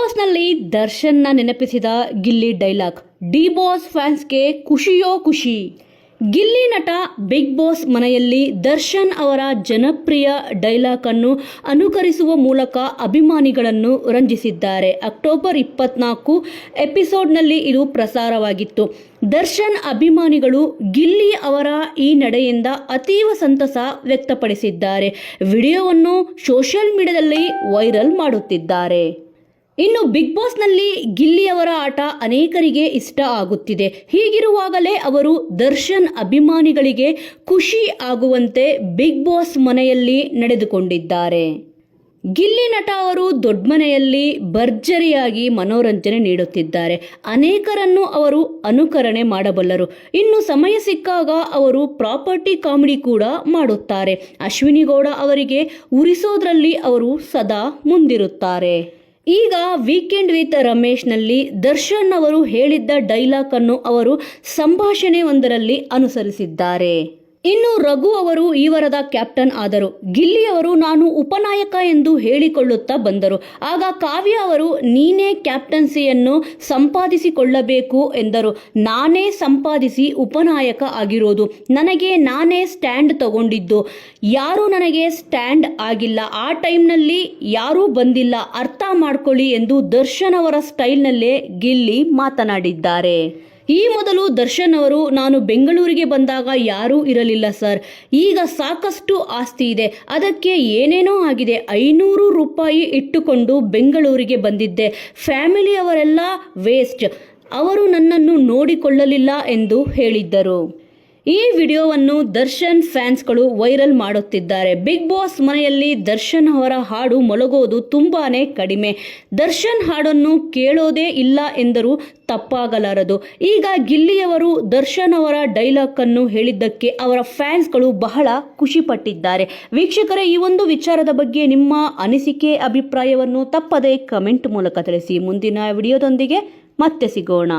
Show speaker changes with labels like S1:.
S1: ವಿಡಿಯೋದಲ್ಲಿ ದರ್ಶನ್ನ ನೆನಪಿಸಿದ ಗಿಲ್ಲಿ ಡೈಲಾಗ್ ಡಿ ಬಾಸ್ ಫ್ಯಾನ್ಸ್ಗೆ ಖುಷಿಯೋ ಖುಷಿ. ಗಿಲ್ಲಿ ನಟ ಬಿಗ್ ಬಾಸ್ ಮನೆಯಲ್ಲಿ ದರ್ಶನ್ ಅವರ ಜನಪ್ರಿಯ ಡೈಲಾಗ್ ಅನ್ನು ಅನುಕರಿಸುವ ಮೂಲಕ ಅಭಿಮಾನಿಗಳನ್ನು ರಂಜಿಸಿದ್ದಾರೆ. ಅಕ್ಟೋಬರ್ ಇಪ್ಪತ್ನಾಲ್ಕು ಎಪಿಸೋಡ್ನಲ್ಲಿ ಇದು ಪ್ರಸಾರವಾಗಿತ್ತು. ದರ್ಶನ್ ಅಭಿಮಾನಿಗಳು ಗಿಲ್ಲಿ ಅವರ ಈ ನಡೆಯಿಂದ ಅತೀವ ಸಂತಸ ವ್ಯಕ್ತಪಡಿಸಿದ್ದಾರೆ. ವಿಡಿಯೋವನ್ನು ಸೋಷಿಯಲ್ ಮೀಡಿಯಾದಲ್ಲಿ ವೈರಲ್ ಮಾಡುತ್ತಿದ್ದಾರೆ. ಇನ್ನು ಬಿಗ್ ಬಾಸ್ನಲ್ಲಿ ಗಿಲ್ಲಿಯವರ ಆಟ ಅನೇಕರಿಗೆ ಇಷ್ಟ ಆಗುತ್ತಿದೆ. ಹೀಗಿರುವಾಗಲೇ ಅವರು ದರ್ಶನ್ ಅಭಿಮಾನಿಗಳಿಗೆ ಖುಷಿ ಆಗುವಂತೆ ಬಿಗ್ ಬಾಸ್ ಮನೆಯಲ್ಲಿ ನಡೆದುಕೊಂಡಿದ್ದಾರೆ. ಗಿಲ್ಲಿ ನಟ ಅವರು ದೊಡ್ಡ ಮನೆಯಲ್ಲಿ ಭರ್ಜರಿಯಾಗಿ ಮನೋರಂಜನೆ ನೀಡುತ್ತಿದ್ದಾರೆ. ಅನೇಕರನ್ನು ಅವರು ಅನುಕರಣೆ ಮಾಡಬಲ್ಲರು. ಇನ್ನು ಸಮಯ ಸಿಕ್ಕಾಗ ಅವರು ಪ್ರಾಪರ್ಟಿ ಕಾಮಿಡಿ ಕೂಡ ಮಾಡುತ್ತಾರೆ. ಅಶ್ವಿನಿ ಗೌಡ ಅವರಿಗೆ ಉರಿಸೋದ್ರಲ್ಲಿ ಅವರು ಸದಾ ಮುಂದಿರುತ್ತಾರೆ. ಈಗ ವೀಕೆಂಡ್ ವಿತ್ ರಮೇಶ್ನಲ್ಲಿ ದರ್ಶನ್ ಅವರು ಹೇಳಿದ್ದ ಡೈಲಾಗ್ ಅನ್ನು ಅವರು ಸಂಭಾಷಣೆ ಒಂದರಲ್ಲಿ ಅನುಸರಿಸಿದ್ದಾರೆ. ಇನ್ನು ರಘು ಅವರು ಈ ವರದ ಕ್ಯಾಪ್ಟನ್ ಆದರು. ಗಿಲ್ಲಿ ಅವರು ನಾನು ಉಪನಾಯಕ ಎಂದು ಹೇಳಿಕೊಳ್ಳುತ್ತಾ ಬಂದರು. ಆಗ ಕಾವ್ಯ ಅವರು, ನೀನೇ ಕ್ಯಾಪ್ಟನ್ಸಿಯನ್ನು ಸಂಪಾದಿಸಿಕೊಳ್ಳಬೇಕು ಎಂದರು. ನಾನೇ ಸಂಪಾದಿಸಿ ಉಪನಾಯಕ ಆಗಿರೋದು. ನನಗೆ ನಾನೇ ಸ್ಟ್ಯಾಂಡ್ ತಗೊಂಡಿದ್ದು. ಯಾರೂ ನನಗೆ ಸ್ಟ್ಯಾಂಡ್ ಆಗಿಲ್ಲ. ಆ ಟೈಮ್ನಲ್ಲಿ ಯಾರೂ ಬಂದಿಲ್ಲ. ಅರ್ಥ ಮಾಡ್ಕೊಳ್ಳಿ ಎಂದು ದರ್ಶನ್ ಅವರ ಸ್ಟೈಲ್ನಲ್ಲೇ ಗಿಲ್ಲಿ ಮಾತನಾಡಿದ್ದಾರೆ. ಈ ಮೊದಲು ದರ್ಶನ್ ಅವರು, ನಾನು ಬೆಂಗಳೂರಿಗೆ ಬಂದಾಗ ಯಾರೂ ಇರಲಿಲ್ಲ ಸರ್. ಈಗ ಸಾಕಷ್ಟು ಆಸ್ತಿ ಇದೆ. ಅದಕ್ಕೆ ಏನೇನೋ ಆಗಿದೆ. ಐನೂರು ರೂಪಾಯಿ ಇಟ್ಟುಕೊಂಡು ಬೆಂಗಳೂರಿಗೆ ಬಂದಿದ್ದೆ. ಫ್ಯಾಮಿಲಿಯವರೆಲ್ಲ ವೇಸ್ಟ್. ಅವರು ನನ್ನನ್ನು ನೋಡಿಕೊಳ್ಳಲಿಲ್ಲ ಎಂದು ಹೇಳಿದ್ದರು. ಈ ವಿಡಿಯೋವನ್ನು ದರ್ಶನ್ ಫ್ಯಾನ್ಸ್ಗಳು ವೈರಲ್ ಮಾಡುತ್ತಿದ್ದಾರೆ. ಬಿಗ್ ಬಾಸ್ ಮನೆಯಲ್ಲಿ ದರ್ಶನ್ ಅವರ ಹಾಡು ಮೊಳಗೋದು ತುಂಬಾನೇ ಕಡಿಮೆ. ದರ್ಶನ್ ಹಾಡನ್ನು ಕೇಳೋದೇ ಇಲ್ಲ ಎಂದರೂ ತಪ್ಪಾಗಲಾರದು. ಈಗ ಗಿಲ್ಲಿಯವರು ದರ್ಶನ್ ಅವರ ಡೈಲಾಗ್ ಅನ್ನು ಹೇಳಿದ್ದಕ್ಕೆ ಅವರ ಫ್ಯಾನ್ಸ್ಗಳು ಬಹಳ ಖುಷಿಪಟ್ಟಿದ್ದಾರೆ. ವೀಕ್ಷಕರೇ, ಈ ಒಂದು ವಿಚಾರದ ಬಗ್ಗೆ ನಿಮ್ಮ ಅನಿಸಿಕೆ, ಅಭಿಪ್ರಾಯವನ್ನು ತಪ್ಪದೇ ಕಮೆಂಟ್ ಮೂಲಕ ತಿಳಿಸಿ. ಮುಂದಿನ ವಿಡಿಯೋದೊಂದಿಗೆ ಮತ್ತೆ ಸಿಗೋಣ.